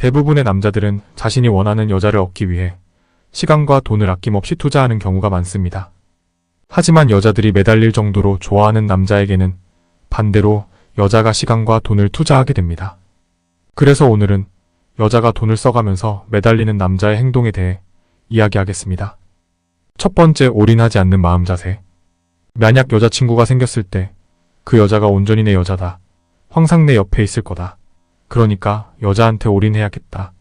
대부분의 남자들은 자신이 원하는 여자를 얻기 위해 시간과 돈을 아낌없이 투자하는 경우가 많습니다. 하지만 여자들이 매달릴 정도로 좋아하는 남자에게는 반대로 여자가 시간과 돈을 투자하게 됩니다. 그래서 오늘은 여자가 돈을 써가면서 매달리는 남자의 행동에 대해 이야기하겠습니다. 첫 번째, 올인하지 않는 마음 자세. 만약 여자친구가 생겼을 때 그 여자가 온전히 내 여자다. 항상 내 옆에 있을 거다. 그러니까 여자한테 올인해야겠다.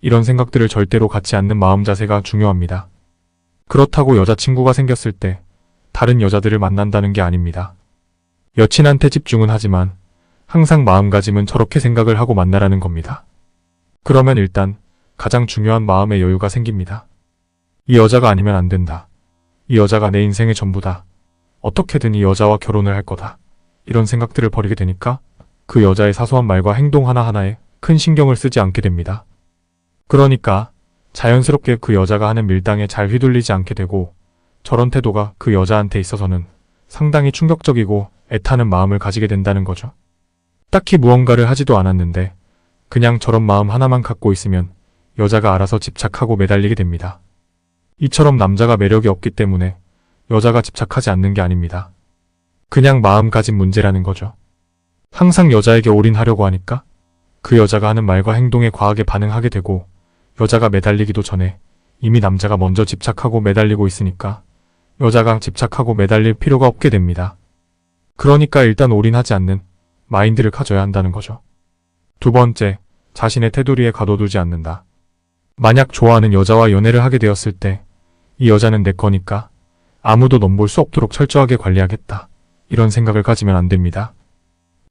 이런 생각들을 절대로 갖지 않는 마음 자세가 중요합니다. 그렇다고 여자친구가 생겼을 때 다른 여자들을 만난다는 게 아닙니다. 여친한테 집중은 하지만 항상 마음가짐은 저렇게 생각을 하고 만나라는 겁니다. 그러면 일단 가장 중요한 마음의 여유가 생깁니다. 이 여자가 아니면 안 된다. 이 여자가 내 인생의 전부다. 어떻게든 이 여자와 결혼을 할 거다. 이런 생각들을 버리게 되니까 그 여자의 사소한 말과 행동 하나하나에 큰 신경을 쓰지 않게 됩니다. 그러니까 자연스럽게 그 여자가 하는 밀당에 잘 휘둘리지 않게 되고 저런 태도가 그 여자한테 있어서는 상당히 충격적이고 애타는 마음을 가지게 된다는 거죠. 딱히 무언가를 하지도 않았는데 그냥 저런 마음 하나만 갖고 있으면 여자가 알아서 집착하고 매달리게 됩니다. 이처럼 남자가 매력이 없기 때문에 여자가 집착하지 않는 게 아닙니다. 그냥 마음가짐 문제라는 거죠. 항상 여자에게 올인하려고 하니까 그 여자가 하는 말과 행동에 과하게 반응하게 되고 여자가 매달리기도 전에 이미 남자가 먼저 집착하고 매달리고 있으니까 여자가 집착하고 매달릴 필요가 없게 됩니다. 그러니까 일단 올인하지 않는 마인드를 가져야 한다는 거죠. 두 번째, 자신의 테두리에 가둬두지 않는다. 만약 좋아하는 여자와 연애를 하게 되었을 때 이 여자는 내 거니까 아무도 넘볼 수 없도록 철저하게 관리하겠다. 이런 생각을 가지면 안 됩니다.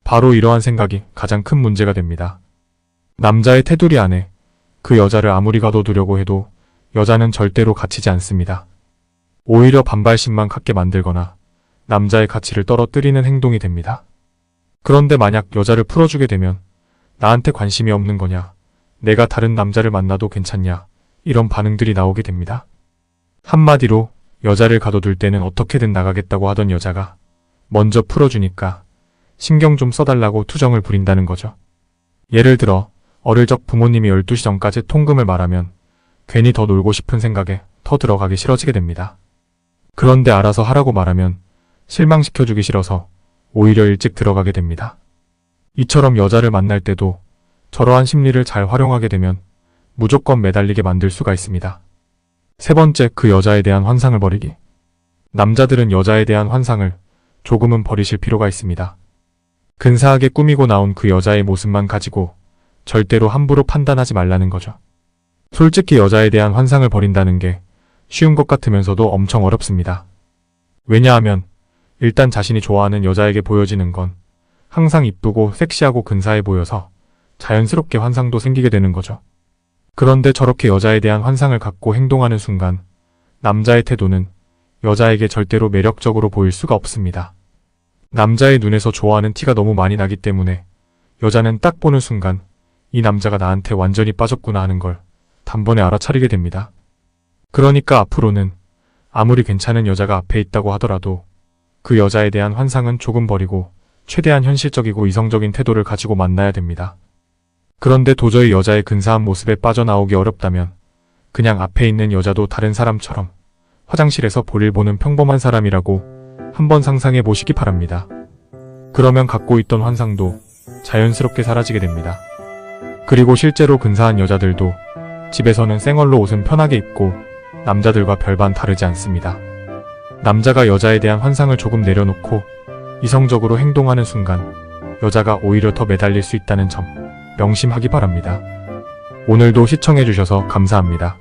바로 이러한 생각이 가장 큰 문제가 됩니다. 남자의 테두리 안에 그 여자를 아무리 가둬두려고 해도 여자는 절대로 갇히지 않습니다. 오히려 반발심만 갖게 만들거나 남자의 가치를 떨어뜨리는 행동이 됩니다. 그런데 만약 여자를 풀어주게 되면 나한테 관심이 없는 거냐, 내가 다른 남자를 만나도 괜찮냐, 이런 반응들이 나오게 됩니다. 한마디로 여자를 가둬둘 때는 어떻게든 나가겠다고 하던 여자가 먼저 풀어주니까 신경 좀 써달라고 투정을 부린다는 거죠. 예를 들어 어릴 적 부모님이 12시 전까지 통금을 말하면 괜히 더 놀고 싶은 생각에 더 들어가기 싫어지게 됩니다. 그런데 알아서 하라고 말하면 실망시켜주기 싫어서 오히려 일찍 들어가게 됩니다. 이처럼 여자를 만날 때도 저러한 심리를 잘 활용하게 되면 무조건 매달리게 만들 수가 있습니다. 세 번째, 그 여자에 대한 환상을 버리기. 남자들은 여자에 대한 환상을 조금은 버리실 필요가 있습니다. 근사하게 꾸미고 나온 그 여자의 모습만 가지고 절대로 함부로 판단하지 말라는 거죠. 솔직히 여자에 대한 환상을 버린다는 게 쉬운 것 같으면서도 엄청 어렵습니다. 왜냐하면 일단 자신이 좋아하는 여자에게 보여지는 건 항상 이쁘고 섹시하고 근사해 보여서 자연스럽게 환상도 생기게 되는 거죠. 그런데 저렇게 여자에 대한 환상을 갖고 행동하는 순간 남자의 태도는 여자에게 절대로 매력적으로 보일 수가 없습니다. 남자의 눈에서 좋아하는 티가 너무 많이 나기 때문에 여자는 딱 보는 순간 이 남자가 나한테 완전히 빠졌구나 하는 걸 단번에 알아차리게 됩니다. 그러니까 앞으로는 아무리 괜찮은 여자가 앞에 있다고 하더라도 그 여자에 대한 환상은 조금 버리고 최대한 현실적이고 이성적인 태도를 가지고 만나야 됩니다. 그런데 도저히 여자의 근사한 모습에 빠져나오기 어렵다면 그냥 앞에 있는 여자도 다른 사람처럼 화장실에서 볼일 보는 평범한 사람이라고 한번 상상해 보시기 바랍니다. 그러면 갖고 있던 환상도 자연스럽게 사라지게 됩니다. 그리고 실제로 근사한 여자들도 집에서는 생얼로 옷은 편하게 입고 남자들과 별반 다르지 않습니다. 남자가 여자에 대한 환상을 조금 내려놓고 이성적으로 행동하는 순간 여자가 오히려 더 매달릴 수 있다는 점 명심하기 바랍니다. 오늘도 시청해주셔서 감사합니다.